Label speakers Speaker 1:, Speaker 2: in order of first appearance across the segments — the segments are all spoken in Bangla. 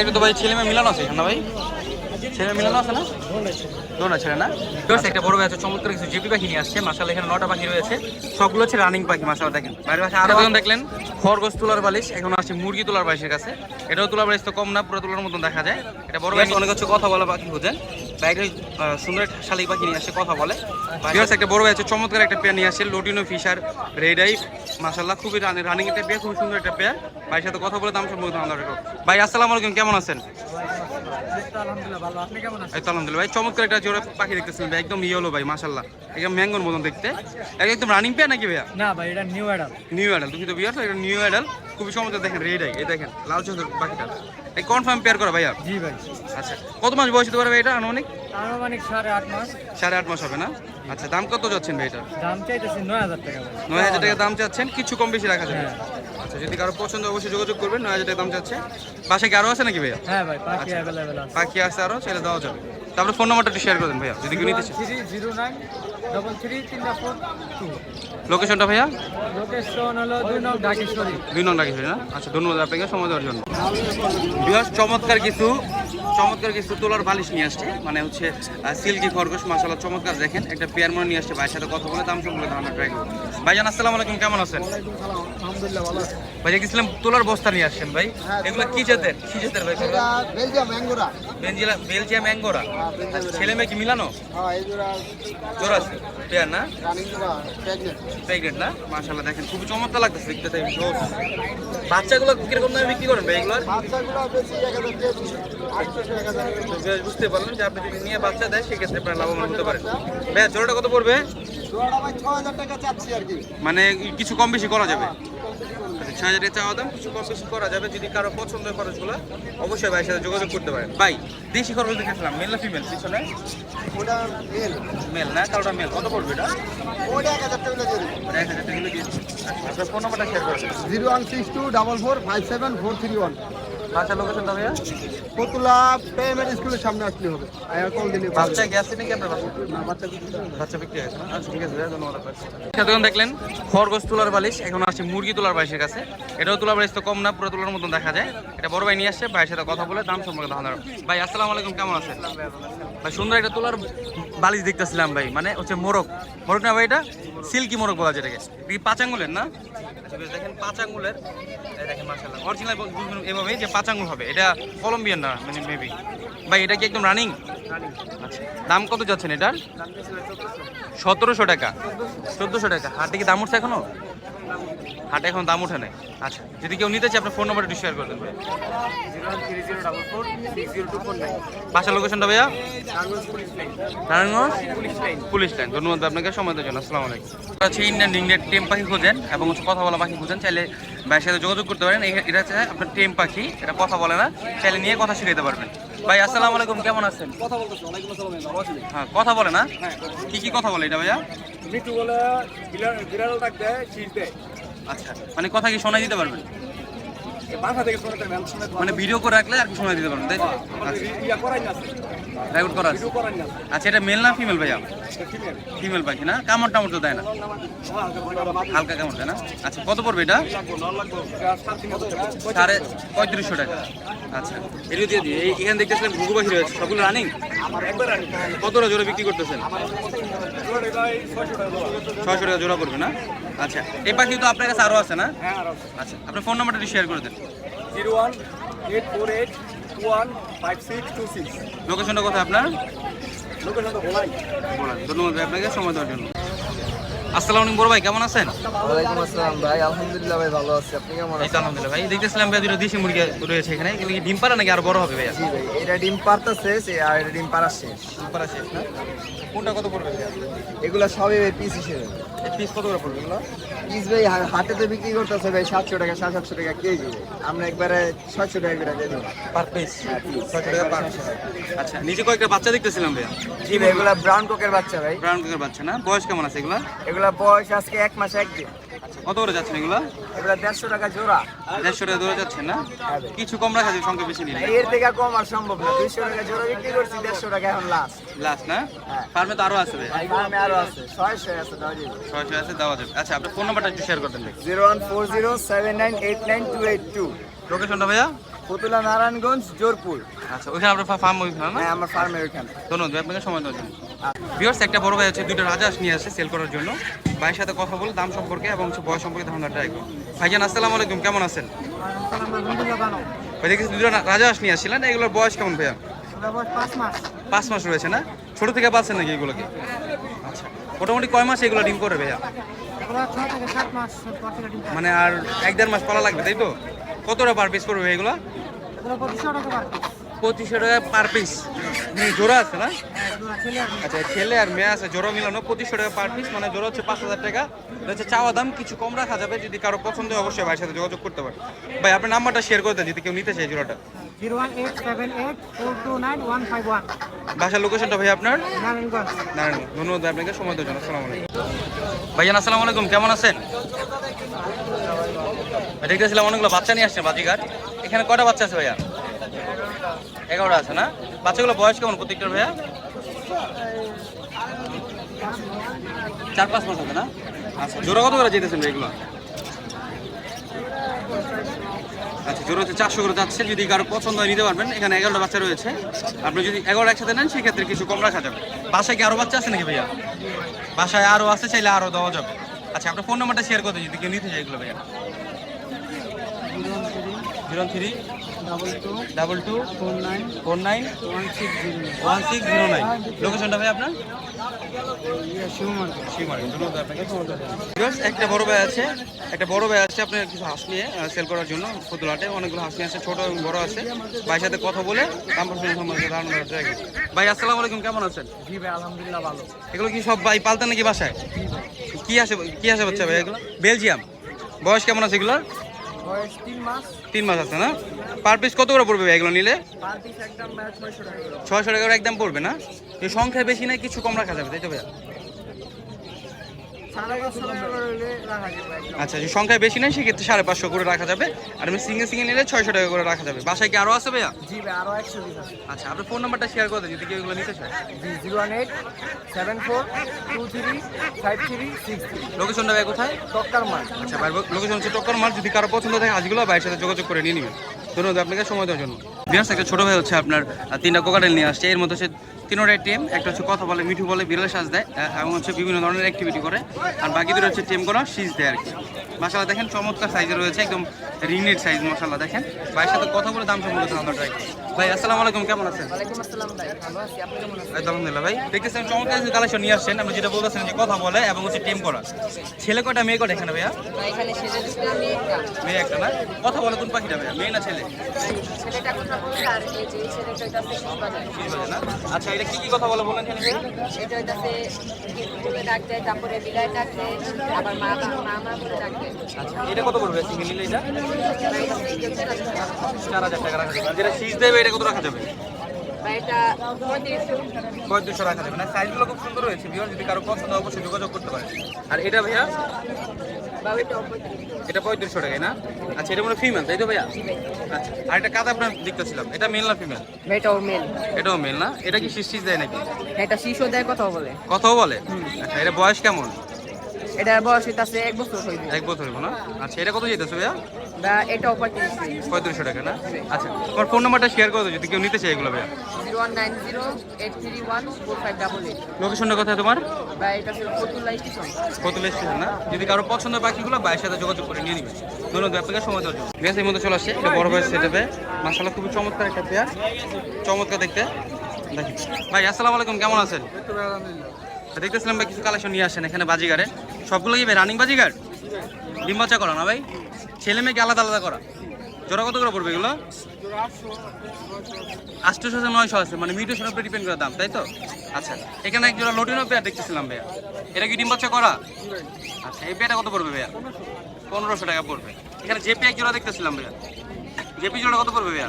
Speaker 1: একটু তো ভাই ছেলে মেয়ে মিলানো আছে না ভাই? ছেলে মিলানো আছে না? দোনা ছেলে না? Viewers, একটা বড় আছে চমৎকার কিছু জিপি পাখি নিয়ে আসছে। মাসাল এখানে নটা পাখি রয়েছে। সবগুলো হচ্ছে রানিং পাখি মাসাল দেখেন। বাইরের পাশে আরও একজন দেখলেন? খরগোশ তোলার বালিশ এখন আসছে মুরগি তোলার বালিশের কাছে। এটাও তোলার বালিশ তো কম না পুরো তোলার মতন দেখা যায়। এটা বড় ভাই অনেক হচ্ছে কথা বলা পাখি খুঁজেন। বাইরে সুন্দর শালিক পাখি নিয়ে আসছে কথা বলে। Viewers, একটা বড় ভাই আছে চমৎকার একটা পেয়ার নিয়ে আসছে লোটিনো ফিশার রেডাই মাসাল্লাহ খুবই রানিং একটা পেয়ার খুবই সুন্দর একটা পেয়ার। ভাইয়ের সাথে কথা বলে দাম সম্পর্কে রাখো ভাই আসসালামু আলাইকুম কেমন আছেন
Speaker 2: আলহামদুলিল্লাহ ভালো আপনি কেমন আছেন
Speaker 1: এই তো আলহামদুলিল্লাহ ভাই চমৎকার একটা জোড়া পাখি দেখতেছিলেন ভাই একদম ইয়েলো ভাই মাশাল্লাহ একদম ম্যাঙ্গোর মতন দেখতে। একদম রানিং পেয়ার নাকি ভাইয়া?
Speaker 2: না ভাই এটা নিউ অ্যাডাল
Speaker 1: নিউ অ্যাডাল তুমি তো বিয়ার এটা নিউ অ্যাডাল খুবই চমৎকার দেখেন রেড আই এই দেখেন লাল চোখের পাখিটা। এই কনফার্ম পেয়ার করা ভাইয়া?
Speaker 2: জি ভাই।
Speaker 1: আচ্ছা কত মাস বয়স হতে পারবে এটা আনুমানিক?
Speaker 2: আনুমানিক সাড়ে আট মাস।
Speaker 1: সাড়ে আট মাস হবে না? আচ্ছা দাম কত যাচ্ছেন ভাই এটা?
Speaker 2: দাম চাইতেছি নয় হাজার টাকা
Speaker 1: নয় হাজার টাকা দাম চাচ্ছেন কিছু কম বেশি রাখা যাবে।
Speaker 2: হ্যাঁ।
Speaker 1: আচ্ছা যদি কারও পছন্দ অবশ্যই যোগাযোগ করবেন নয় হাজার টাকা দাম চাচ্ছে পাশে কি আরও আছে নাকি ভাইয়া
Speaker 2: হ্যাঁ ভাই পাখি অ্যাভেলেবেল আছে
Speaker 1: পাখি আছে আরও ছেড়ে দেওয়া যাবে তারপরে ফোন নাম্বারটা একটু শেয়ার করে দেন ভাইয়া যদি কেউ নিতে চায়
Speaker 2: জিরো নাইন ডবল থ্রি তিনটা ফোর
Speaker 1: লোকেশনটা ভাইয়া
Speaker 2: লোকেশন হলো দুই নং ঢাকেশ্বরী
Speaker 1: দুই নং আচ্ছা ধন্যবাদ আপনাকে সময় দেওয়ার জন্য বিহাস চমৎকার কিছু চমৎকার কিছু তোলার বালিশ নিয়ে আসছে মানে হচ্ছে সিল্কি খরগোশ মাসালা চমৎকার দেখেন একটা পেয়ার মনে নিয়ে আসছে ভাইয়ের সাথে কথা বলে দাম সম্পর্কে ধারণা ট্রাই করব ভাইজান আসসালামু আলাইকুম কেমন আছেন?
Speaker 2: আলহামদুলিল্লাহ ভালো আছে।
Speaker 1: ভাই গেছিলাম তোলার বস্তা নিয়ে আসছেন ভাই। এগুলো কি জাতের? কি জাতের ভাই?
Speaker 3: বেলজিয়াম ম্যাঙ্গোরা
Speaker 1: বেলজিয়াম অ্যাঙ্গোরা ছেলে মেয়ে কি মিলানো?
Speaker 3: হ্যাঁ
Speaker 1: জোর আছে। পেয়ার না?
Speaker 3: প্রেগনেন্ট
Speaker 1: না? মাশাআল্লাহ দেখেন খুবই চমৎকার লাগতেছে দেখতে তাই। বাচ্চাগুলো কীরকম দামে বিক্রি করেন ভাই এগুলোর?
Speaker 3: বাচ্চাগুলো বেশি এক হাজার কেজি আটশোশো এক হাজার
Speaker 1: তো বেশ বুঝতে পারলাম যে আপনি যদি নিয়ে বাচ্চা দেয় সেক্ষেত্রে আপনার লাভবান হতে পারেন। ভাই জোড়াটা কত পড়বে?
Speaker 3: জোড়াটা ভাই ছ হাজার টাকা চাচ্ছি আর কি
Speaker 1: মানে কিছু কম বেশি করা যাবে। আচ্ছা, ছয় হাজার টাকা চাওয়া দাম কিছু কম বেশি করা যাবে। যদি কারও পছন্দ খরচগুলো অবশ্যই ভাইয়ের সাথে যোগাযোগ করতে পারেন। ভাই দেশি খরচ দেখেছিলাম মেল না ফিমেল পিছনে
Speaker 3: ওটা মেল
Speaker 1: মেল না? কারোটা মেল কত পড়বে এটা?
Speaker 3: ওটা এক হাজার টাকা
Speaker 1: ওটা এক হাজার টাকা আচ্ছা, আপনার ফোন নাম্বারটা শেয়ার করবেন
Speaker 3: zero one six two double four five seven four three one.
Speaker 1: বাচ্চা লোকেশনটা ভাইয়া?
Speaker 3: ফতুলা প্রাইমারি স্কুলের সামনে আসলে হবে। আয়া কল দিলে
Speaker 1: বাচ্চা গেছে নাকি আপনার বাচ্চা?
Speaker 3: বাচ্চা
Speaker 1: বাচ্চা বিক্রি হয়েছে না? আচ্ছা ঠিক আছে ভাইয়া, ধন্যবাদ আপনাকে। সাধারণ দেখলেন খরগোশ তোলার বালিশ এখন আসছে মুরগি তোলার বালিশের কাছে। এটাও তোলার বালিশ তো কম না পুরো তোলার মতন দেখা যায়। এটা বড় ভাই নিয়ে আসছে ভাইয়ের সাথে কথা বলে দাম সম্পর্কে ধারণা ভাই আসসালামু আলাইকুম কেমন আছেন? ভাই সুন্দর একটা তোলার বালিশ দেখতেছিলাম ভাই মানে হচ্ছে মোরগ। মোরগ না ভাই এটা? সিল্কি মোরগ বলা যেটাকে। এটা কি পাঁচ আঙ্গুলের না? আচ্ছা, দেখেন পাঁচ আঙ্গুলের। এই দেখেন মার্শাল্লাহ অরিজিনাল বুঝবেন এভাবে যে পাঁচ আঙ্গুল হবে। এটা কলম্বিয়ান না মানে মেবি ভাই এটা কি একদম রানিং আচ্ছা দাম কত যাচ্ছেন এটার? সতেরোশো টাকা। চোদ্দোশো টাকা। হাটে কি দাম উঠছে এখনও? হাটে এখন দাম উঠে নাই। আচ্ছা যদি কেউ নিতে চায় আপনার ফোন নাম্বারটা শেয়ার করে দেবেন বাসার লোকেশনটা ভাইয়া?
Speaker 2: নারায়ণগঞ্জ? পুলিশ লাইন
Speaker 1: ধন্যবাদ আপনাকে সময় দেওয়ার জন্য। আসসালামু আলাইকুম। হচ্ছে ইন্ডিয়ান রিংনেট টেম পাখি খোঁজেন এবং হচ্ছে কথা বলা পাখি খোঁজেন। চাইলে ভাইয়ের সাথে যোগাযোগ করতে পারেন। এটা হচ্ছে আপনার টেম পাখি এটা কথা বলে না। চাইলে নিয়ে কথা শিখাতে পারবেন। ভাই আসসালামু আলাইকুম কেমন আছেন?
Speaker 3: কথা বলতেছো ওয়ালাইকুম আসসালাম ভালো আছি
Speaker 1: হ্যাঁ কথা বলে না? কি কি কথা বলে এটা ভাইয়া?
Speaker 2: মিটু বলে বিড়াল বিড়াল ডাক দেয় শীষ দেয়।
Speaker 1: আচ্ছা মানে কথা কি শোনাই দিতে পারবেন
Speaker 2: শুনে শুনে
Speaker 1: মানে ভিডিও করে রাখলে আর কি শোনাই দিতে পারবেন তাই আচ্ছা।
Speaker 2: না
Speaker 1: রেকর্ড করা আছে?
Speaker 2: করাই না
Speaker 1: আচ্ছা এটা মেল না ফিমেল ভাইয়া?
Speaker 2: ফিমেল
Speaker 1: পাখি না? কামড় টামড় তো দেয় না? হালকা কামড় দেয় না? আচ্ছা কত পড়বে এটা? সাড়ে পঁয়ত্রিশশো টাকা। আচ্ছা এটা দিয়ে দিই। এই এখানে দেখতেছিলাম ঘুঘু পাখি রয়েছে। সবগুলো রানিং কতটা জোরে বিক্রি করতেছেন? ছয়শো টাকা জোড়া করবে না? আচ্ছা এই পাখি তো আপনার কাছে আরও আছে না? আচ্ছা আপনার ফোন নাম্বারটা শেয়ার করে দিন।
Speaker 2: Zero one eight four eight two one five six two six.
Speaker 1: লোকেশনটা কোথায় আপনার?
Speaker 2: লোকেশনটা বলাই।
Speaker 1: বলাই। ধন্যবাদ আপনাকে সময় দেওয়ার জন্য। আসসালামু আলাইকুম বড় ভাই কেমন আছেন?
Speaker 3: ওয়ালাইকুম আসসালাম ভাই আলহামদুলিল্লাহ ভাই ভালো আছি। আপনি কেমন
Speaker 1: আলহামদুলিল্লাহ ভাই দেখতেছিলাম ভাই দুটো দেশি মুরগি রয়েছে এখানে। এগুলো কি ডিম পাড়া নাকি আর বড় হবে ভাইয়া?
Speaker 3: জি ভাই এটা ডিম পারতেছে আর এটা ডিম শেষ।
Speaker 1: ডিম পাড়া শেষ না? কোনটা কত পড়বে
Speaker 3: এগুলা সবই ভাই পিস হিসেবে।
Speaker 1: পিস কত করে পড়বে এগুলো?
Speaker 3: পিস ভাই হাটে তো বিক্রি করতেছে ভাই সাতশো টাকা সাত সাতশো টাকা কেজি। আমরা একবারে ছয়শো টাকা করে দিয়ে দেবো।
Speaker 1: পার পিস
Speaker 3: হ্যাঁ,
Speaker 1: ছয়শো টাকা পার আচ্ছা নিজে কয়েকটা বাচ্চা দেখতেছিলাম ভাইয়া।
Speaker 3: জি ভাই এগুলা ব্রাউন কোকের বাচ্চা ভাই।
Speaker 1: ব্রাউন কালার বাচ্চা না? বয়স কেমন আছে এগুলা?
Speaker 3: এগুলা বয়স আজকে এক মাস একদিন
Speaker 1: আচ্ছা কত করে যাচ্ছেন এগুলা?
Speaker 3: এগুলা দেড়শো টাকা জোড়া।
Speaker 1: দেড়শো টাকা ধরে যাচ্ছেন না?
Speaker 3: হ্যাঁ।
Speaker 1: কিছু কম রাখা যায় সংখ্যা বেশি নিলে।
Speaker 3: এর থেকে কম আর সম্ভব না। দুইশো টাকা জোড়া বিক্রি করছি দেড়শো টাকা এখন লাস্ট
Speaker 1: লাস্ট না। ফার্মে তো আরও আছে ভাই।
Speaker 3: আরও আছে। ছয়শো আছে
Speaker 1: ছয়শো আছে দেওয়া যাবে। আচ্ছা আপনার ফোন নাম্বারটা একটু শেয়ার করতেন ভাই
Speaker 3: zero one four zero seven nine eight nine two eight two.
Speaker 1: লোকেশনটা ভাইয়া?
Speaker 3: নারায়ণগঞ্জ জোরপুর।
Speaker 1: আচ্ছা ওইখানে আপনার ফার্ম ওইখানে না?
Speaker 3: হ্যাঁ আমার ফার্মের ওইখানে।
Speaker 1: ধন্যবাদ আপনাকে সময় দেওয়ার জন্য। ভিউয়ার্স একটা বড় ভাই আছে দুটো রাজহাঁস নিয়ে আসছে সেল করার জন্য। ভাইয়ের সাথে কথা বলে, দাম সম্পর্কে এবং বয়স সম্পর্কে ধারণা ট্রাই করুন ভাইজান, আসসালামু আলাইকুম, কেমন আছেন? ভাই দেখি দুটো রাজহাঁস নিয়ে আসছিলেন, এগুলোর বয়স কেমন ভাইয়া? পাঁচ মাস রয়েছে না? ছোট থেকে পাচ্ছেন নাকি এগুলোকে? আচ্ছা মোটামুটি কয় মাস এগুলো ডিম করে ভাইয়া? মানে আর এক দেড় মাস পালা লাগবে, তাই তো? কতটা পার পিস করবে এগুলো? পঁচিশশো টাকা পার পিস জোড়া আছে না? আচ্ছা ছেলে আর মেয়ে আছে জোড়া মিলানো পঁচিশশো টাকা পার পিস মানে জোড়া হচ্ছে পাঁচ হাজার টাকা। হচ্ছে চাওয়া দাম কিছু কম রাখা যাবে যদি কারও পছন্দ হয় অবশ্যই ভাইয়ের সাথে যোগাযোগ করতে পারে ভাই আপনার নাম্বারটা শেয়ার করে দেন যদি কেউ নিতে চায় জোড়াটা। বাসার লোকেশনটা ভাই আপনার?
Speaker 4: নারায়ণগঞ্জ।
Speaker 1: ধন্যবাদ আপনাকে সময় দেওয়ার জন্য। আসসালামু আলাইকুম। ভাইজান আসসালামু আলাইকুম কেমন আছেন? দেখতেছিলাম অনেকগুলো বাচ্চা নিয়ে আসছেন বাজিঘাট। এখানে কটা বাচ্চা আছে ভাইয়া? এগারোটা আছে না? বাচ্চাগুলো বয়স কেমন প্রত্যেকটার ভাইয়া? চার পাঁচ মাস হবে না? আচ্ছা জোড়া কত করে যেতেছেন এগুলো আচ্ছা জোর হচ্ছে চারশো করে যাচ্ছে। যদি কারও পছন্দ হয় নিতে পারবেন। এখানে এগারোটা বাচ্চা রয়েছে। আপনি যদি এগারো একসাথে নেন, সেক্ষেত্রে কিছু কম রাখা যাবে। বাসায় কি আরও বাচ্চা আছে নাকি ভাইয়া? বাসায় আরও আছে, চাইলে আরও দেওয়া যাবে। আচ্ছা আপনার ফোন নাম্বারটা শেয়ার করতে যদি কেউ নিতে চাই এগুলো ভাইয়া। Zero three.
Speaker 4: Double two four nine
Speaker 1: four nine
Speaker 4: one six zero
Speaker 1: nine লোকেশনটা ভাই আপনার? একটা বড় ভাই আছে একটা বড় ভাই আছে আপনার কিছু হাঁস নিয়ে সেল করার জন্য ফতুলাটে। অনেকগুলো হাঁস নিয়ে আছে ছোট এবং বড় আছে। ভাইয়ের সাথে কথা বলে দাম সম্পর্কে ধারণা দেওয়ার ভাই আসসালামু আলাইকুম কেমন আছেন?
Speaker 4: জি ভাই আলহামদুলিল্লাহ ভালো।
Speaker 1: এগুলো কি সব ভাই পালতেন নাকি বাসায়? কি আসে কি আসে বাচ্চা ভাই এগুলো? বেলজিয়াম। বয়স কেমন আছে এগুলো
Speaker 4: তিন মাস।
Speaker 1: আছে না? পার পিস কত করে পড়বে এগুলো নিলে।
Speaker 4: ছয়শো টাকা করে।
Speaker 1: একদম পড়বে না? সংখ্যা বেশি নাই কিছু কম রাখা যাবে তাই তো ভাইয়া
Speaker 4: সাড়ে পাঁচশো টাকা করে হলে রাখা যাবে একদম।
Speaker 1: আচ্ছা যে সংখ্যায় বেশি নাই সেক্ষেত্রে সাড়ে পাঁচশো করে রাখা যাবে। আর আমি সিঙ্গেল সিঙ্গেল নিলে ছয়শো টাকা করে রাখা যাবে। বাসায় কি আরও আছে ভাইয়া?
Speaker 4: জি ভাই আরও একশো
Speaker 1: আচ্ছা আপনার ফোন নাম্বারটা শেয়ার করে দেন যদি কেউ এগুলো নিতে চায়।
Speaker 4: জি zero one eight seven four two three five three six three.
Speaker 1: লোকেশনটা ভাই কোথায়?
Speaker 4: টক্কার মাছ
Speaker 1: আচ্ছা ভাই লোকেশন হচ্ছে টক্কর মাল। যদি কারও পছন্দ থাকে আজগুলো ভাইয়ের সাথে যোগাযোগ করে নিয়ে নেবেন। ধন্যবাদ আপনাকে সময় দেওয়ার জন্য। বিয়ার্স একটা ছোটো ভাই হচ্ছে আপনার তিনটা কোকাটেল নিয়ে আসছে। এর মধ্যে হচ্ছে তিনোটা টিম একটা হচ্ছে কথা বলে, মিঠু বলে বিড়ালে সাজ দেয় এবং হচ্ছে বিভিন্ন ধরনের অ্যাক্টিভিটি করে। আর বাকি দুটো হচ্ছে টিম করা সিজ দেয় আর কি। মশালা দেখেন চমৎকার সাইজে রয়েছে, একদম রিংনেট সাইজ মশালা দেখেন। বাইর সাথে কথা বলে দাম সম্পর্কে আমরা ট্রাই ভাই আসসালামু আলাইকুম কেমন আছেন?
Speaker 4: ওয়ালাইকুম আসসালাম ভাই ভালো আছি আপনি কেমন আছেন?
Speaker 1: আলহামদুলিল্লাহ ভাই। দেখতেছেন চমৎকার কালেকশন নিয়ে আসছেন আপনি যেটা বলতেছেন যে কথা বলে এবং হচ্ছে টিম করা। ছেলে কয়টা মেয়ে কয়টা এখানে ভাইয়া?
Speaker 4: এখানে সেজে দিচ্ছি আমি একটা।
Speaker 1: মেয়ে একটা না? কথা বলে কোন পাখিটা ভাইয়া মেয়ে না ছেলে?
Speaker 4: ছেলেটা কথা বলে আর এই যে ছেলেটা শিশবাজার
Speaker 1: ঠিক না? আচ্ছা এটা কি কি কথা বলে বলেন জানি ভাইয়া?
Speaker 4: এটা হইতাছে বলে ডাক দেয় তারপরে বিদায় ডাক দেয় আবার মা মা মা বলে ডাক দেয়।
Speaker 1: আচ্ছা এটা কত পড়বে সিঙ্গেল নিলে এটা?
Speaker 4: ভাই এটা এই যে চার হাজার টাকা।
Speaker 1: চার হাজার টাকা রাখা যেটা সিজ দেবে এটা কত রাখা যাবে?
Speaker 4: পঁয়ত্রিশশো।
Speaker 1: রাখা যাবে। না সাইজগুলো খুব সুন্দর বিহার যদি কারও পছন্দ অবশ্যই যোগাযোগ করতে পারে আর এটা ভাইয়া? এটা পঁয়ত্রিশশো টাকায় না? আচ্ছা এটা মনে ফিমেল তাই তো ভাইয়া? আচ্ছা আর এটা কাদা আপনার দেখতেছিলাম এটা মেল না ফিমেল
Speaker 4: এটাও মেল
Speaker 1: এটাও মেল না? এটা কি শীষ দেয় নাকি?
Speaker 4: এটা শিশু দেয় কথা বলে।
Speaker 1: কথাও বলে? আচ্ছা এটা বয়স কেমন?
Speaker 4: এটা বয়স হইতাছে এক বছর
Speaker 1: এক বছর না? আচ্ছা এটা কত যেতেছে ভাইয়া?
Speaker 4: এটাও পঁয়ত্রিশশো
Speaker 1: পঁয়ত্রিশশো টাকা না? আচ্ছা তোমার ফোন নাম্বারটা শেয়ার করে যদি কেউ নিতে চায় এগুলো ভাইয়া। লোকেশনটা কোথায় তোমার?
Speaker 4: বা ফতুল্লা স্টেশন।
Speaker 1: না? যদি কারও পছন্দ পাখিগুলো ভাইয়ের সাথে যোগাযোগ করে নিয়ে ধন্যবাদ আপনাকে সময় দেওয়ার জন্য। গ্যাসের মধ্যে চলে আসছে। এটা বড় ভাইয়ের সেটাপে মাসাল্লাহ খুবই চমৎকার একটা পেয়ার চমৎকার দেখতে। দেখি ভাই আসসালামু আলাইকুম কেমন আছেন? দেখতেছিলাম ভাই কিছু কালেকশন নিয়ে আসেন এখানে বাজিগারে। সবগুলো কি ভাই রানিং বাজিগার? ডিম বাচ্চা করা না ভাই? ছেলে মেয়েকে আলাদা আলাদা করা। জোড়া কত করে পড়বে এগুলো? আটশোশো আছে, নয়শো আছে মানে মিউটেশনের উপরে ডিপেন্ড করে দাম, তাই তো? আচ্ছা এখানে এক জোড়া লটিনো পেয়ার দেখতেছিলাম ভাইয়া। এটা কি ডিম বাচ্চা করা? আচ্ছা এই পেয়ারটা কত পড়বে ভাইয়া? পনেরোশো টাকা পড়বে। এখানে যে পেয়ার জোড়া দেখতেছিলাম ভাইয়া। জেপি জোড়া কত পড়বে ভাইয়া?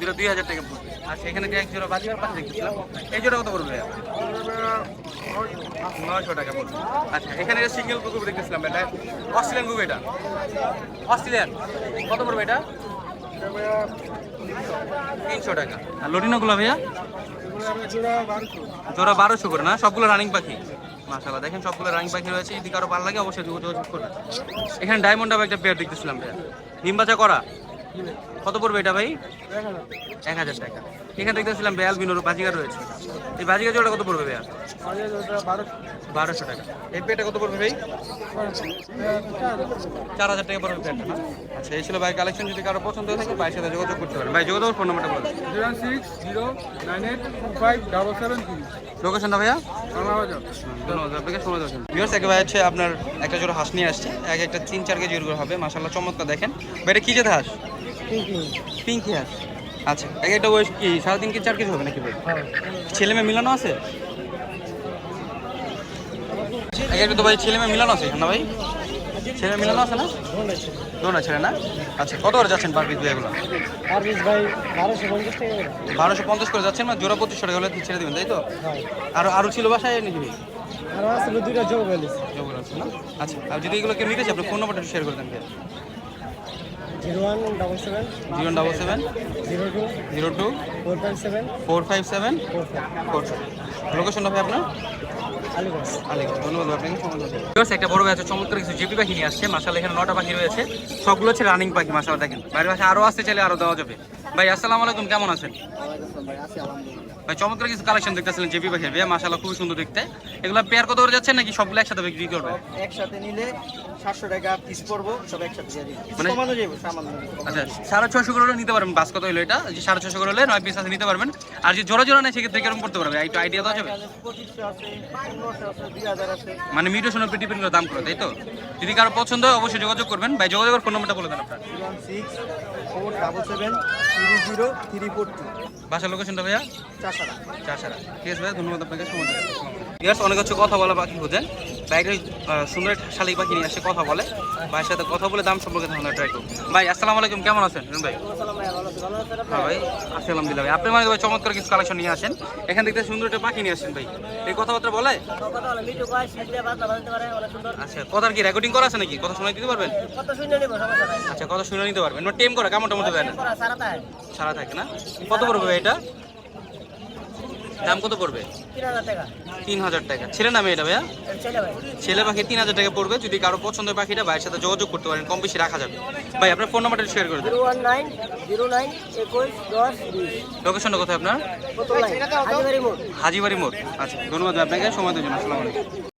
Speaker 1: দুটো দুই হাজার টাকা। পড়বে। আচ্ছা এখানে যে এক জোড়া বাজিবার পাশে দেখতেছিলাম? এই জোড়া কত পড়বে ভাইয়া? নয়শো টাকা পড়বে। আচ্ছা এখানে সিঙ্গেল কুকুর দেখতেছিলাম এটা অস্ট্রেলিয়ান কুকুর এটা? অস্ট্রেলিয়ান। কত পড়বে এটা? তিনশো টাকা। আর লটিনোগুলো ভাইয়া? জোড়া বারোশো। করে না? সবগুলো রানিং পাখি? মাশাআল্লাহ। দেখেন সবগুলো রানিং পাখি রয়েছে। যদি কারও ভালো লাগে, অবশ্যই যোগাযোগ করবেন। এখানে ডায়মন্ড একটা পেয়ার দেখতেছিলাম ভাইয়া। নিম্বাচা করা? কত পড়বে এটা ভাই? এক হাজার টাকা। এখানে দেখতেছিলাম বেয়াল বিনোর বাজিগার রয়েছে। এই বাজিগার জোড়া কত পড়বে বেয়াল? বারোশো টাকা। এই পেটা কত পড়বে ভাই? চার হাজার টাকা পড়বে আচ্ছা এই ছিল ভাই কালেকশন যদি কারও পছন্দ হয়ে থাকে ভাইয়ের সাথে যোগাযোগ করতে পারেন। ভাই যোগাযোগ ফোন নাম্বারটা বলুন
Speaker 2: zero six zero nine eight five double seven
Speaker 1: লোকেশনটা ভাইয়া? হচ্ছে আপনার একটা জোড়া হাঁস নিয়ে আসছে। এক একটা তিন চার কেজি হবে। মাসাল্লাহ চমৎকার দেখেন। এটা কি যেতে হাঁস? পিঙ্কি হাঁস আচ্ছা এক একটা বয়স কি সাড়ে তিন কেজি চার কেজি হবে নাকি ভাই ছেলে মেয়ে মিলানো আছে? এক একটা তো ভাই ছেলে মেয়ে মিলানো আছে না ভাই? ছেলে মিলানো আছে না? দোনা ছেলে না? আচ্ছা কত করে যাচ্ছেন পার পিস ভাই এগুলো?
Speaker 5: সার্ভিস ভাই বারোশো পঞ্চাশ টাকা
Speaker 1: বারোশো পঞ্চাশ করে যাচ্ছেন না জোড়া পঁচিশশো টাকা হলে ছেড়ে দেবেন তাই তো? আর আরও ছিল বাসায় নাকি ভাই?
Speaker 5: আর আসলে দুইটা বলিস
Speaker 1: জবর আছে না? আচ্ছা আর যদি এগুলো কেউ নিতে চায় আপনি ফোন নাম্বারটা শেয়ার করে দেন
Speaker 5: zero one double seven
Speaker 1: zero double seven
Speaker 5: zero two
Speaker 1: zero two
Speaker 5: four five seven
Speaker 1: four five seven
Speaker 5: four
Speaker 1: লোকেশনটা ভাই আপনার একটা বড় আছে চমৎকার কিছু জিপি পাখি নিয়ে আসছে। মাসাল এখানে নটা পাখি রয়েছে। সবগুলো হচ্ছে রানিং পাখি মাসাল দেখেন। বাইরের পাশে আরও আসতে চাইলে আরও দেওয়া যাবে। ভাই আসসালামু আলাইকুম কেমন আছেন? ভাই চমৎকার কিছু কালেকশন দেখতেছিলেন জিপি ভাই মাসাল্লাহ খুবই সুন্দর দেখতে। এগুলো পেয়ার কত করে যাচ্ছে নাকি সবগুলো একসাথে বিক্রি করবে?
Speaker 3: একসাথে নিলে সাতশো টাকা পিস পড়ব সব একসাথে
Speaker 1: মানে-
Speaker 3: কমানো যাবে সামান্য।
Speaker 1: আচ্ছা সাড়ে ছশো করে নিতে পারবেন বাস কত হলো এটা? যে সাড়ে ছশো করে হলে নয় পিস আছে নিতে পারবেন। আর যে জোড়া জোড়া নেই সেক্ষেত্রে কীরকম করতে পারবে? একটু আইডিয়া দেওয়া যাবে?
Speaker 3: পঁচিশশো আছে পনেরোশো আছে দুই হাজার আছে।
Speaker 1: মানে মিউটেশনের পেটি দাম করে তাই তো? যদি কারও পছন্দ হয় অবশ্যই যোগাযোগ করবেন। ভাই যোগাযোগের ফোন নাম্বারটা বলে দেন আপনার।
Speaker 3: Zero one six four double seven three zero three four two
Speaker 1: বাসার লোকেশনটা ভাইয়া? চাষারা। চাষারা। ঠিক আছে ভাইয়া ধন্যবাদ আপনাকে সময় ইয়ার্স অনেক হচ্ছে কথা বলা বাকি বোঝেন। বাইরে সুন্দর শালিক পাখি নিয়ে আসে কথা বলে। ভাইয়ের সাথে কথা বলে দাম সম্পর্কে ধারণা ট্রাই করুন ভাই, আসসালামু আলাইকুম, কেমন আছেন? ভাই? হ্যাঁ ভাই, আছি আলহামদুলিল্লাহ ভাই। আপনি মানে ভাই চমৎকার কিছু কালেকশন নিয়ে আসেন। এখান থেকে সুন্দর একটা পাখি নিয়ে আসেন ভাই। এই কথাবার্তা বলে? আচ্ছা কথার কি রেকর্ডিং করা আছে নাকি? কথা শোনাই দিতে পারবেন? আচ্ছা কথা শুনে নিতে পারবেন। টেম করা, কেমনটা মতো দেয় না সারা থাকে না? কত পড়বে ভাই এটা? দাম কত পড়বে? তিন হাজার টাকা। ছেলে না এটা ভাইয়া? ছেলে পাখি তিন হাজার টাকা পড়বে। যদি কারও পছন্দের পাখিটা ভাইয়ের সাথে যোগাযোগ করতে পারেন কম বেশি রাখা যাবে। ভাই আপনার ফোন নাম্বারটা শেয়ার করে দেন। লোকেশনটা কোথায় আপনার?
Speaker 5: হাজিবাড়ি মোড়।
Speaker 1: হাজিবাড়ি মোড়। আচ্ছা ধন্যবাদ আপনাকে। সময় দেওয়ার জন্য। আসসালামু আলাইকুম।